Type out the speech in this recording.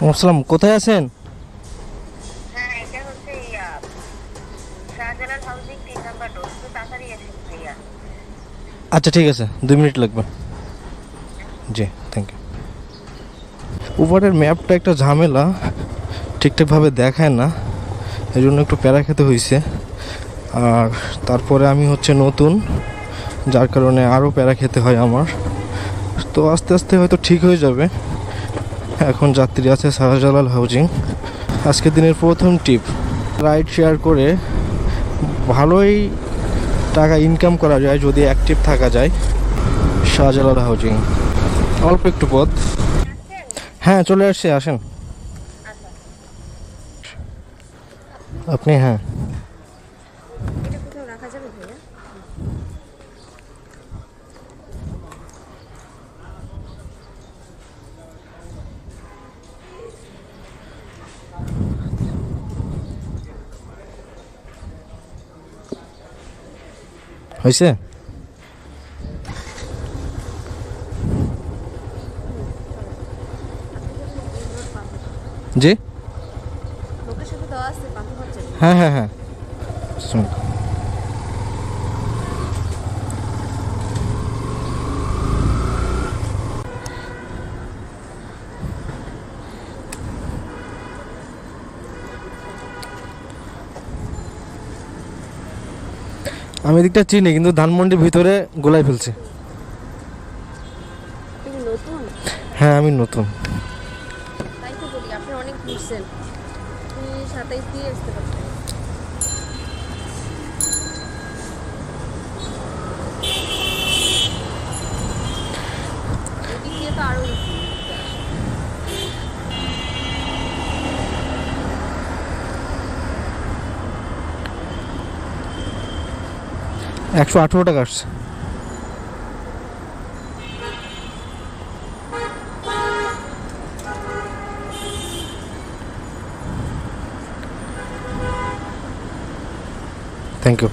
আসসালাম কোথায় আছেন? হ্যাঁ আচ্ছা ঠিক আছে দুই মিনিট লাগবে। জি থ্যাংক ইউ উবারের ম্যাপটা একটা ঝামেলা ঠিকঠাকভাবে দেখায় না এই জন্য একটু প্যারা খেতে হয়েছে আর তারপরে আমি হচ্ছে নতুন যার কারণে আরও প্যারা খেতে হয় আমার। তো আস্তে আস্তে হয়তো ঠিক হয়ে যাবে। এখন যাত্রী আছে শাহজালাল হাউজিং। আজকের দিনের প্রথম টিপ, রাইড শেয়ার করে ভালোই টাকা ইনকাম করা যায় যদি অ্যাক্টিভ থাকা যায়, শাহজালাল হাউজিং। অল্প একটু পথ। হ্যাঁ চলে আসছে, আসেন। আপনি হ্যাঁ। হয়েছে জি? হ্যাঁ হ্যাঁ হ্যাঁ। শুনুন। আমি এদিকটা চিনি কিন্তু ধানমন্ডির ভিতরে গোলাই ফেলছি। হ্যাঁ আমি নতুন। তাই তো বলি আপনি অনেক ঘুরছেন সাতাইশ দিয়ে আসতে এদিক দিয়ে তো আরও একশো আঠেরো টাকা আসছে। Thank you